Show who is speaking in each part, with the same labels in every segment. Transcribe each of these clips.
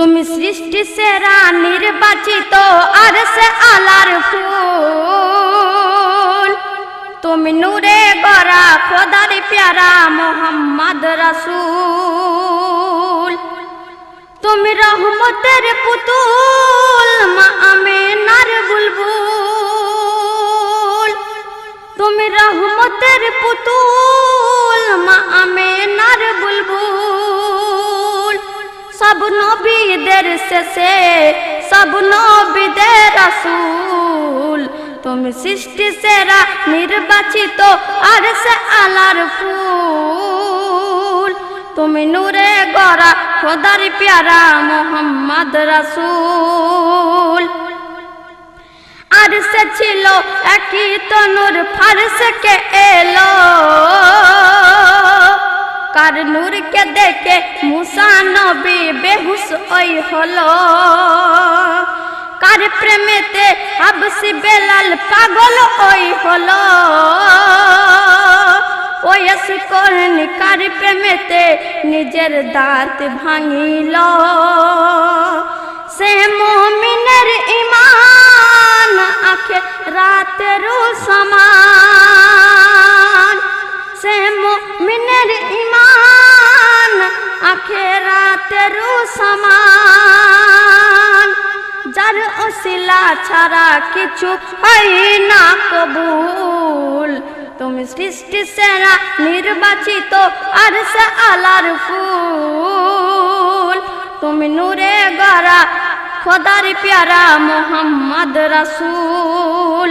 Speaker 1: তুমি সৃষ্টি সেরা নির্বাচিত আর সে আলার ফুল তুমি নূরে গড়া খোদার প্যারা মোহাম্মদ রাসূল তুমি রহমতের পুতুল মা আমেনার বুলবুল তুমি রহমতের পুতুল মা আমেনার বুলবুল সব নবীদের শেষে, সব নবীদের রাসূল। তুমি সৃষ্টি সেরা, নির্বাচিত আর সে আলার ফুল। তুমি নূরে গড়া, খোদার প্যারা মোহাম্মদ রাসূল। আর সে ছিল একই তনুর ফারসকে এলো। কার নূরকে দেখে মুসা নবী বেহুশ ওই হলো। কার প্রেমেতে হাবসি বেলাল পাগল ওই হলো। ওয়স করনি কার প্রেমেতে নিজের দাঁত ভাঙিল। সে মমিনের ইমান আখে রাতের সমান। যার অশিলা ছাড়া কিছু হয় না কবুল। তুমি সৃষ্টি সেরা, নির্বাচিত আর সে আলার ফুল। তুমি নূরে গড়া, খোদার প্যারা মোহাম্মদ রাসূল।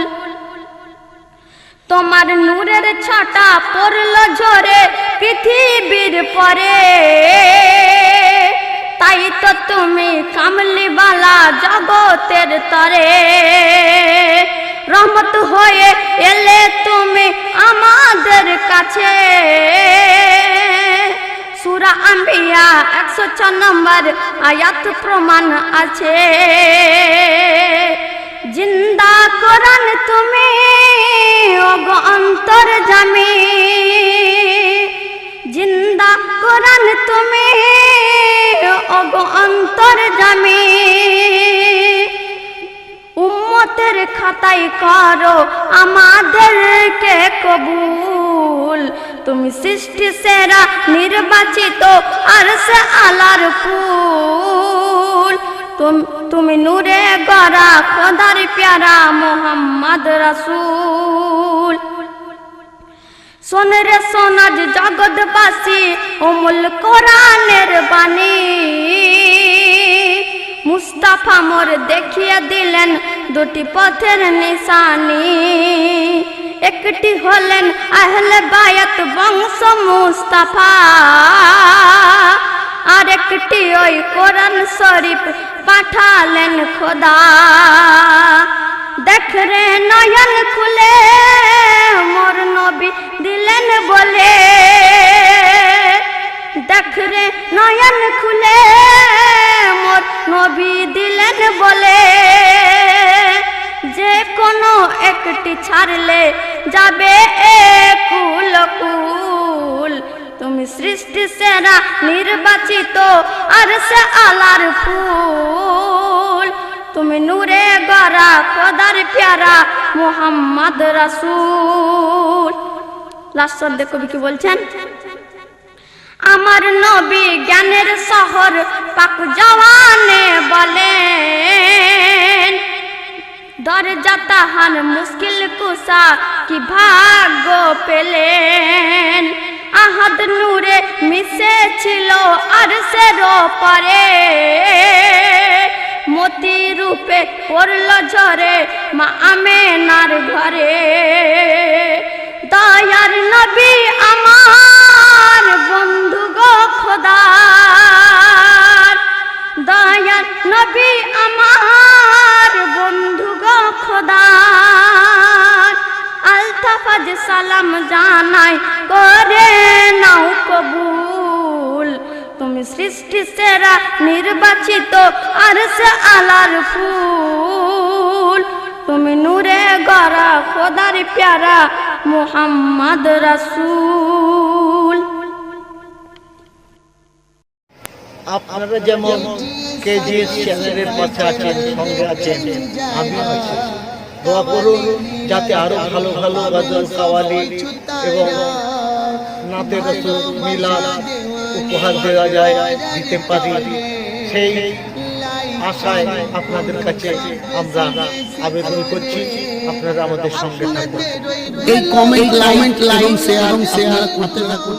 Speaker 1: তোমার নূরের ছাটা পড়ল ঝরে, পৃথিবীর পরে। তাই তো তুমি কামলিবালা জগতের তরে। রহমত হয়ে এলে তুমি আমাদের কাছে। সুরা আম্বিয়া একশো ছ নম্বর আয়াত প্রমাণ আছে। জিন্দা কোরআন তুমি অন্তর জামি ওগ অন্তর জামি উম্মতের খাতায় করো আমাদেরকে কবুল। তুমি সৃষ্টি সেরা, নির্বাচিত আর সে আলার ফুল। তুমি নূরে গড়া, খোদার প্যারা মোহাম্মদ রাসূল। শোন রে সোনাজ জগৎবাসী অমূল কোরআনের বাণী। মুস্তাফা মোর দেখিয়ে দিলেন দুটি পথের নিশানি। একটি হলেন আহলে বায়াত বংশ মুস্তাফা, আর একটি ওই কোরআন শরীফ পাঠালেন খোদা। দেখ রে নয়ন খুলে, মোর নবী দিলেন বলে। দেখ রে নয়ন খুলে, মোর নবী দিলেন বলে। যে কোনো একটি ছাড়লে যাবে একুল কুল। তুমি সৃষ্টি সেরা, নির্বাচিত, আর সে আলার ফুল। প্যারা মোহাম্মদ রাসূল। লাস্ট কবি কি বলছেন? আমার নবী জ্ঞানের শহর পাক জওয়ানে বলেন, দরজা তাহার মুশকিল কুসা কি ভাগ্য পেলেন? আহাদ নূরে মিশে ছিল আর সেরো পরে। পড়ল ঝরে মা আমেনার ঘরে। দয়ার নবী আমার বন্ধু গো খোদার। দয়ার নবী আমার বন্ধু গো খোদার। আলতাফাজ সালাম জানাই করে নাও কবুল। তুমি সৃষ্টি সেরা নির্বাচিত আর সে আলার ফুল তুমি নূরে গড়া খোদার প্যারা মোহাম্মদ রাসূল
Speaker 2: আপনারা যেমন কে যে চ্যানেলের পাশে আছেন সঙ্গে আছেন আমিও আছি দোয়া করুন যাতে আরও ভালো ভালো গজল কাওয়ালি এবং নাতে রসুল মিলাদ উপহার দেওয়া যায় দিতে পারি। সেই আশায় আপনাদের কাছে আমরা আবেদন করছি, আপনারা আমাদের সঙ্গে
Speaker 3: এই কমেন্ট লাইক এবং শেয়ার শেয়ার করতে থাকুন।